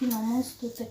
লক্ষ্মী নমস্তুতে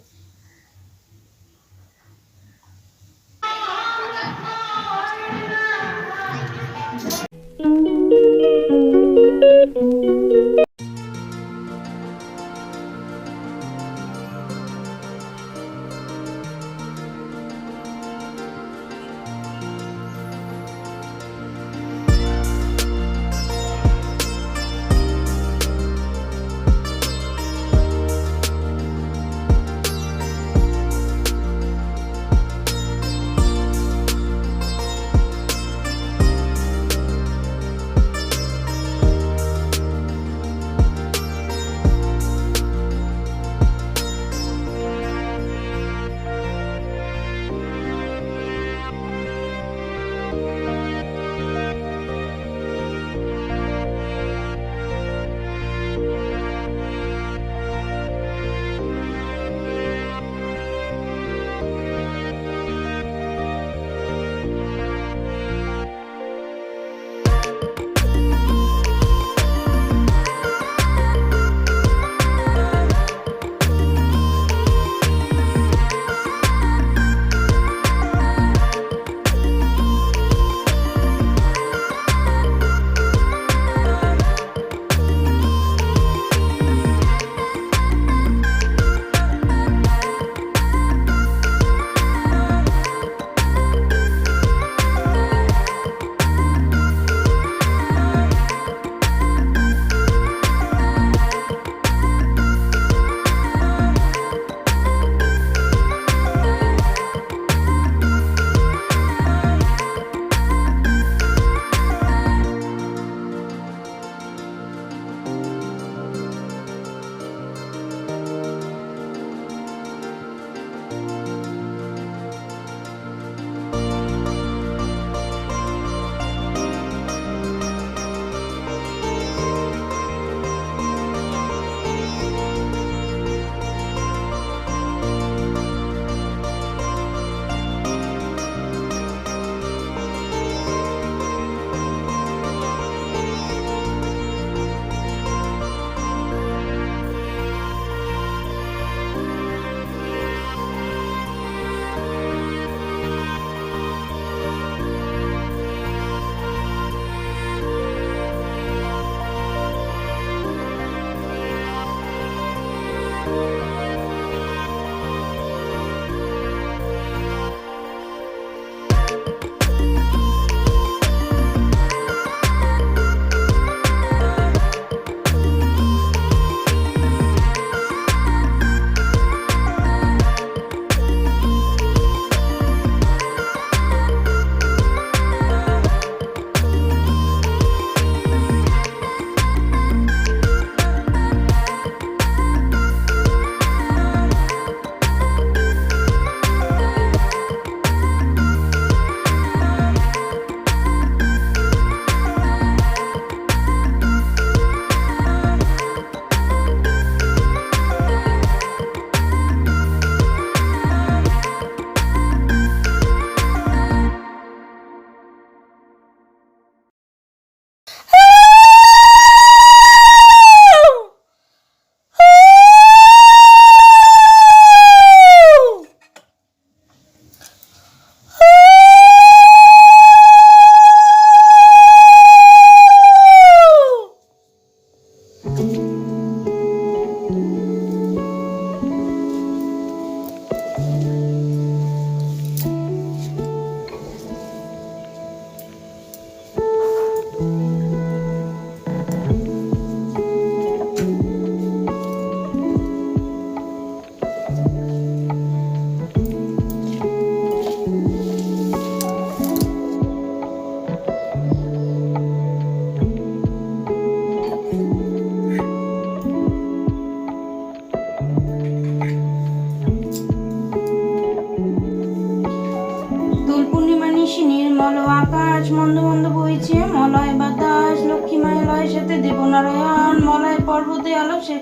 নিশি নির্মল আকাশ মন্দ মন্দ বইছে, মলয় বাতাস লক্ষ্মী মায়ের সাথে দেবনারায়ণ, মলয় পর্বতে আলো সে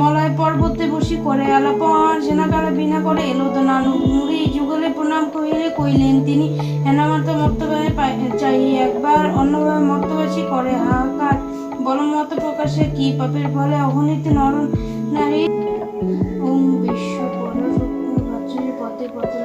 মলয় পর্বতে বসি করে আলাপন সেনাকারা বিনা করে এলো তো নানু মুড়ি, যুগলে প্রণাম কহিলে কইলেন তিনি, হেনামাত মর্তবায় চাই একবার অন্যভাবে মর্তবাসী করে হাহাকার, বলমত প্রকাশে কি পাপের ফলে অগণিত নর নারী? ওম বিশ্ব পরশক্তি ভাজ্যে পদে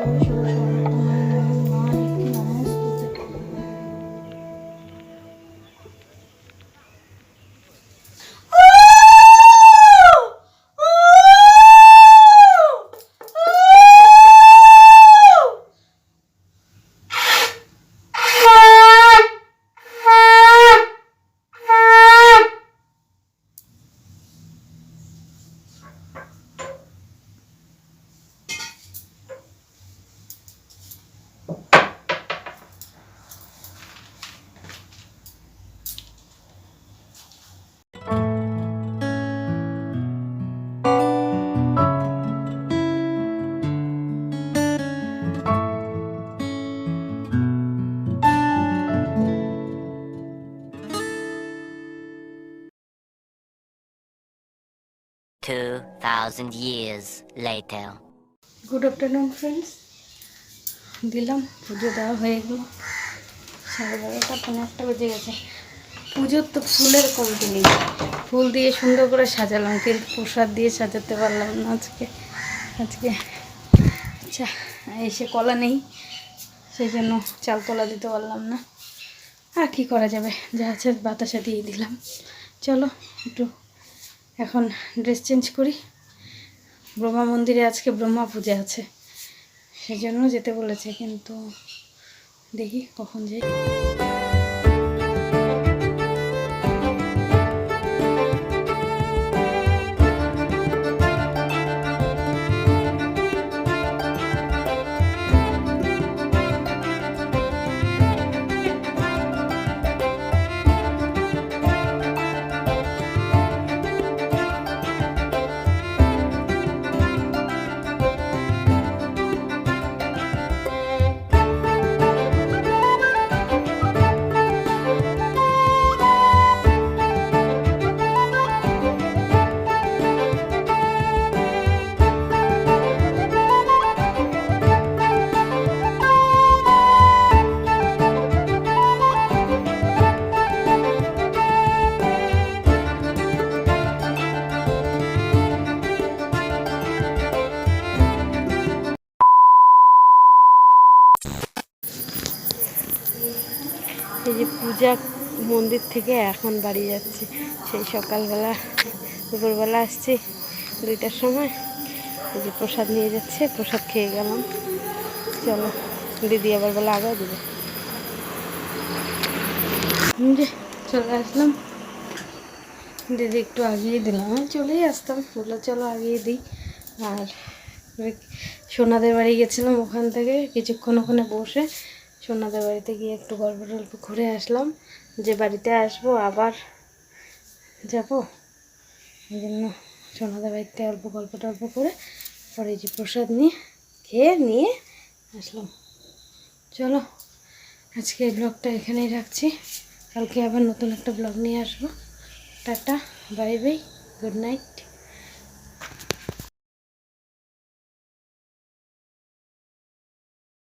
2,000 years later. Good afternoon friends দিলাম পুজো দেওয়া হয়ে গেল। সাড়ে বারোটা পনেরোটা বেজে গেছে। পুজোর তো ফুলের কমতি নেই ফুল দিয়ে সুন্দর করে সাজালাম কিন্তু প্রসাদ দিয়ে সাজাতে পারলাম না আজকে। আজকে আচ্ছা এসে কলা নেই সেই জন্য চাল তোলা দিতে পারলাম না। আর কী করা যাবে? যা আছে বাতাসা দিয়ে দিলাম। চলো একটু এখন ড্রেস চেঞ্জ করি। ব্রহ্মা মন্দিরে আজকে ব্রহ্মা পূজা আছে। সেই সেজন্য যেতে বলেছে, কিন্তু দেখি কখন যাই। পূজা মন্দির থেকে এখন বাড়ি যাচ্ছি। সেই সকালবেলা, দুপুরবেলা আসছি দুইটার সময়। যে প্রসাদ নিয়ে যাচ্ছে, প্রসাদ খেয়ে গেলাম। চলো, দিদি আবার বলে আগে দেবে যে চলে আসলাম। দিদি একটু আগিয়ে দিলাম আমি চলেই আসতাম। বলল, চলো আগিয়ে দিই। আর সোনাদের বাড়ি গেছিলাম ওখান থেকে, কিছুক্ষণ ওখানে বসে সোনাদের বাড়িতে গিয়ে একটু গল্প টল্প ঘুরে আসলাম যে বাড়িতে আসব, আবার যাব। এই জন্য সোনাদের বাড়িতে অল্প গল্প টল্প করে পরে যে প্রসাদ নিয়ে, খেয়ে নিয়ে আসলাম। চলো, আজকে ব্লগটা এখানেই রাখছি। কালকে আবার নতুন একটা ব্লগ নিয়ে আসব। Tata, bye bye, good night.